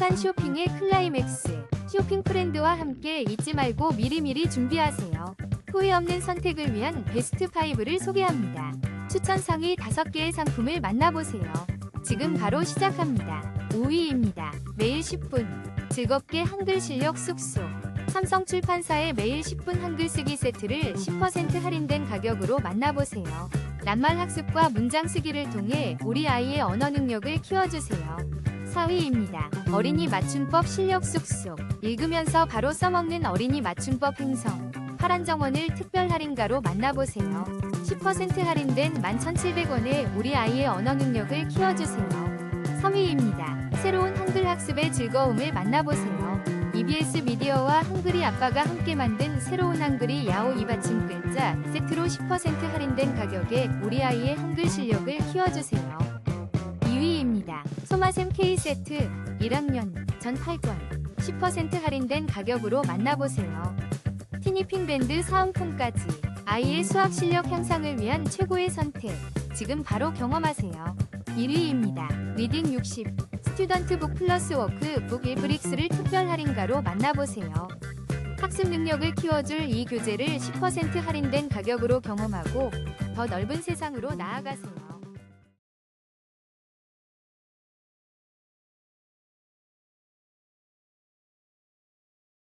행복한 쇼핑의 클라이맥스. 쇼핑 프렌드와 함께 잊지 말고 미리미리 준비하세요. 후회 없는 선택을 위한 베스트 5를 소개합니다. 추천 상위 5개의 상품을 만나보세요. 지금 바로 시작합니다. 5위입니다. 매일 10분. 즐겁게 한글 실력 쑥쑥. 삼성 출판사의 매일 10분 한글 쓰기 세트를 10% 할인된 가격으로 만나보세요. 낱말 학습과 문장 쓰기를 통해 우리 아이의 언어 능력을 키워주세요. 4위입니다. 어린이 맞춤법 실력 쑥쑥. 읽으면서 바로 써먹는 어린이 맞춤법 행성. 파란 정원을 특별 할인가로 만나보세요. 10% 할인된 11,700원에 우리 아이의 언어 능력을 키워주세요. 3위입니다. 새로운 한글 학습의 즐거움을 만나보세요. EBS 미디어와 한글이 아빠가 함께 만든 새로운 한글이 야오 이받침 글자 세트로 10% 할인된 가격에 우리 아이의 한글 실력을 키워주세요. 2위입니다. 소마샘 K세트 1학년 전 8권 10% 할인된 가격으로 만나보세요. 티니핑 밴드 사은품까지 아이의 수학 실력 향상을 위한 최고의 선택 지금 바로 경험하세요. 1위입니다. 리딩 60 스튜던트 북 플러스 워크 북 1브릭스를 특별 할인가로 만나보세요. 학습 능력을 키워줄 이 교재를 10% 할인된 가격으로 경험하고 더 넓은 세상으로 나아가세요.